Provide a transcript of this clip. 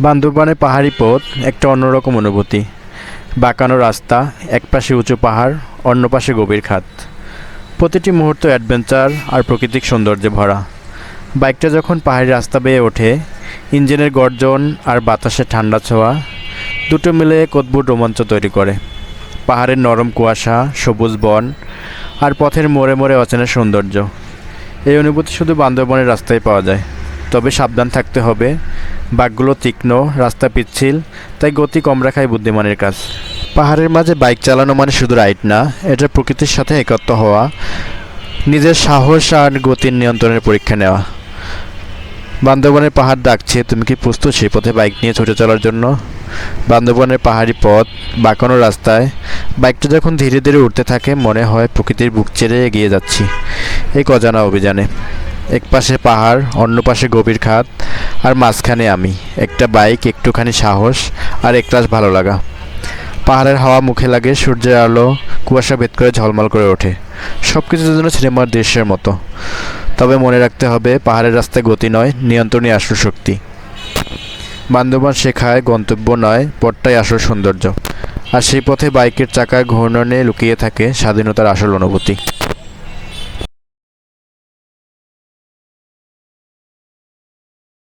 বান্দরবানে পাহাড়ি পথ, একটা অন্যরকম অনুভূতি। বাঁকানো রাস্তা এক পাশে উঁচু পাহাড়, অন্য পাশে গভীর খাত। প্রতিটি মুহূর্ত অ্যাডভেঞ্চার আর প্রাকৃতিক সৌন্দর্যে ভরা। বাইকটা যখন পাহাড়ি রাস্তা বেয়ে ওঠে, ইঞ্জিনের গর্জন আর বাতাসের ঠান্ডা ছোঁয়া, দুটো মিলে এক অদ্ভুত রোমাঞ্চ তৈরি করে। পাহাড়ের নরম কুয়াশা, সবুজ বন আর পথের মোড়ে মোড়ে অচেনা সৌন্দর্য। এই অনুভূতি শুধু বান্দরবনের রাস্তায় পাওয়া যায়। তবে সাবধান থাকতে হবে। বাঘগুলো তীক্ষ্ণ, রাস্তা পিচ্ছিল, তাই গতি কম রাখাই বুদ্ধিমানের কাজ। পাহাড়ের মাঝে বাইক চালানো মানে শুধু রাইড না, এটা প্রকৃতির সাথে একত্র হওয়া, নিজের সাহস আর গতির নিয়ন্ত্রণের পরীক্ষা নেওয়া। বান্দরবনের পাহাড় ডাকছে, তুমি কি প্রস্তুত সেই পথে বাইক নিয়ে ছুটে চলার জন্য? বান্দরবনের পাহাড়ি পথ, বাঁকানো রাস্তায়, বাইকটা যখন ধীরে ধীরে উঠতে থাকে, মনে হয় প্রকৃতির বুক ছেড়ে এগিয়ে যাচ্ছি, এই অজানা অভিযানে। এক পাশে পাহাড়, অন্য পাশে গভীর খাত আর মাঝখানে আমি। একটা বাইক একটুখানি সাহস, আর একরাশ ভালো লাগা। পাহাড়ের হাওয়া মুখে লাগে, সূর্যের আলো কুয়াশা ভেদ করে ঝলমল করে ওঠে। সব কিছুর জন্য সিনেমার দৃশ্যের মতো। তবে মনে রাখতে হবে, পাহাড়ের রাস্তায় গতি নয়, নিয়ন্ত্রণই আসল শক্তি। বান্দরবান শেখায়, গন্তব্য নয়, পথটাই আসল সৌন্দর্য। আর সেই পথে বাইকের চাকার ঘূর্ণনে লুকিয়ে থাকে স্বাধীনতার আসল অনুভূতি।